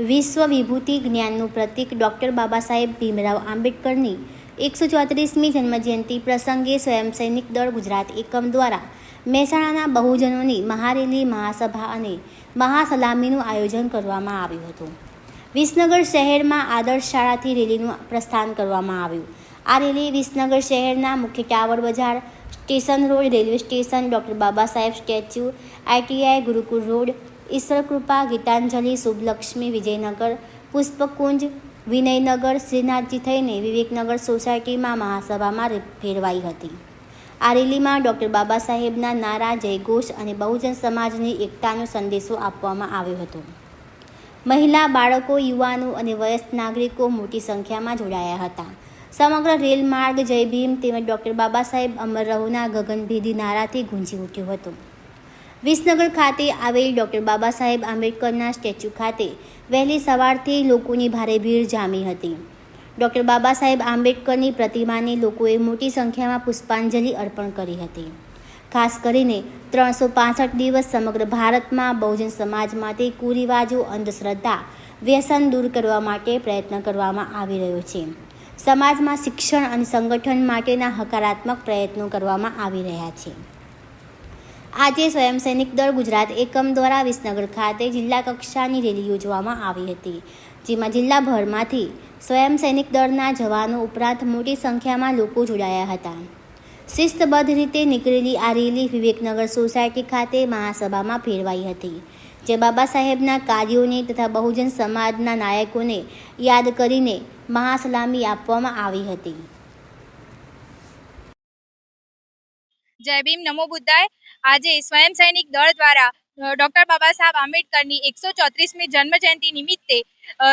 વિશ્વ વિભૂતિ જ્ઞાનનું પ્રતીક ડૉક્ટર બાબા સાહેબ ભીમરાવ આંબેડકરની એકસો ચોત્રીસમી જન્મજયંતિ પ્રસંગે સ્વયં સૈનિક દળ ગુજરાત એકમ દ્વારા મહેસાણાના બહુજનોની મહારેલી મહાસભા અને મહાસલામીનું આયોજન કરવામાં આવ્યું હતું. વિસનગર શહેરમાં આદર્શ શાળાથી રેલીનું પ્રસ્થાન કરવામાં આવ્યું. આ રેલી વિસનગર શહેરના મુખ્ય ટાવર બજાર station road, railway station, doctor Baba Saheb statue ITI ગુરુકુળ રોડ ઈશ્વર કૃપા, ગીતાંજલિ, શુભલક્ષ્મી, વિજયનગર, પુષ્પકુંજ, વિનયનગર, શ્રીનાથજી થઈને વિવેકનગર સોસાયટીમાં મહાસભામાં ફેરવાઈ હતી. આ રેલીમાં ડૉક્ટર બાબા સાહેબના નારા, જયઘોષ અને બહુજન સમાજની એકતાનો સંદેશો આપવામાં આવ્યો હતો. મહિલા, બાળકો, યુવાનો અને વયસ્ક નાગરિકો મોટી સંખ્યામાં જોડાયા હતા. સમગ્ર રેલ માર્ગ જય ભીમ તેમજ ડૉક્ટર બાબા સાહેબ અમર રહોના ગગનભેદી નારાથી ગુંજી ઉઠ્યું હતું. વિસનગર ખાતે આવેલ ડૉક્ટર બાબા સાહેબ આંબેડકરના સ્ટેચ્યુ ખાતે વહેલી સવારથી લોકોની ભારે ભીડ જામી હતી. ડૉક્ટર બાબા સાહેબ આંબેડકરની પ્રતિમાને લોકોએ મોટી સંખ્યામાં પુષ્પાંજલિ અર્પણ કરી હતી. ખાસ કરીને ત્રણસો પાસઠ દિવસ સમગ્ર ભારતમાં બહુજન સમાજમાંથી કુરિવાજો, અંધશ્રદ્ધા, વ્યસન દૂર કરવા માટે પ્રયત્ન કરવામાં આવી રહ્યો છે. સમાજમાં શિક્ષણ અને સંગઠન માટેના હકારાત્મક પ્રયત્નો કરવામાં આવી રહ્યા છે. આજે સ્વયં સૈનિક દળ ગુજરાત એકમ દ્વારા વિસનગર ખાતે જિલ્લા કક્ષાની રેલી યોજવામાં આવી હતી, જેમાં જિલ્લાભરમાંથી સ્વયં સૈનિક દળના જવાનો ઉપરાંત મોટી સંખ્યામાં લોકો જોડાયા હતા. શિસ્તબદ્ધ રીતે નીકળેલી આ રેલી વિવેકનગર સોસાયટી ખાતે મહાસભામાં ફેરવાઈ હતી, જે બાબા સાહેબના કાર્યોને તથા બહુજન સમાજના નાયકોને યાદ કરીને મહાસલામી આપવામાં આવી હતી. જય ભીમ. નમો બુદ્ધાય. આજે સ્વયં સૈનિક દળ દ્વારા ડોક્ટર બાબા સાહેબ આંબેડકરની એકસો ચોત્રીસમી જન્મ જયંતિ નિમિત્તે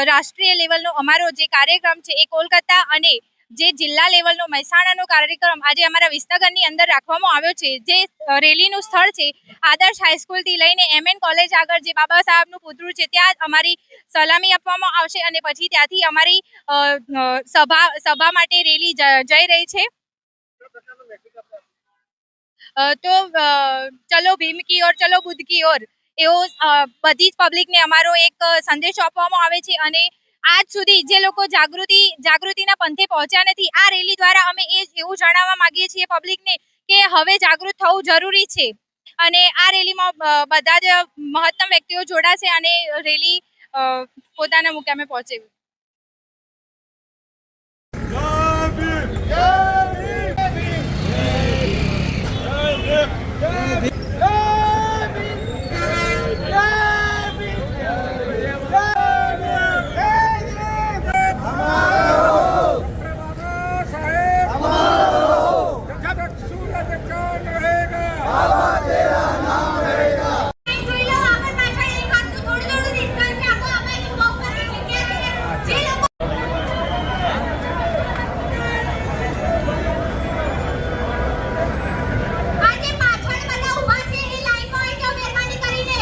રાષ્ટ્રીય લેવલનો અમારો જે કાર્યક્રમ છે એ કોલકાતા અને જે જિલ્લા લેવલનો મહેસાણાનો કાર્યક્રમ આજે અમારા વિસનગરની અંદર રાખવામાં આવ્યો છે. જે રેલીનું સ્થળ છે આદર્શ હાઈસ્કૂલથી લઈને એમએન કોલેજ આગળ જે બાબા સાહેબનું પુતળું છે ત્યાં અમારી સલામી આપવામાં આવશે અને પછી ત્યાંથી અમારી સભા સભા માટે રેલી જઈ રહી છે. તો ચલો ભીમ કી ઓર, ચલો બુદ્ધ કી ઓર, એવો બધી જ પબ્લિકને અમારો એક સંદેશો આપવામાં આવે છે અને આજ સુધી જે લોકો જાગૃતિ, જાગૃતિના પંથે પહોંચ્યા નથી, આ રેલી દ્વારા અમે એ એવું જણાવવા માંગીએ છીએ પબ્લિકને કે હવે જાગૃત થવું જરૂરી છે. અને આ રેલીમાં બધા જ મહત્તમ વ્યક્તિઓ જોડાશે અને રેલી પોતાના મુકામે પહોંચે. જોઈ લો આગળ પાછળ એક હાથનું થોડું થોડું distance રાખો. આપણે જો બહુ બધી જગ્યા છે. જે લોકો આ જે પાછળ બધા ઊભા છે એ લાઈનમાં આવી જાઓ મહેરબાની કરીને.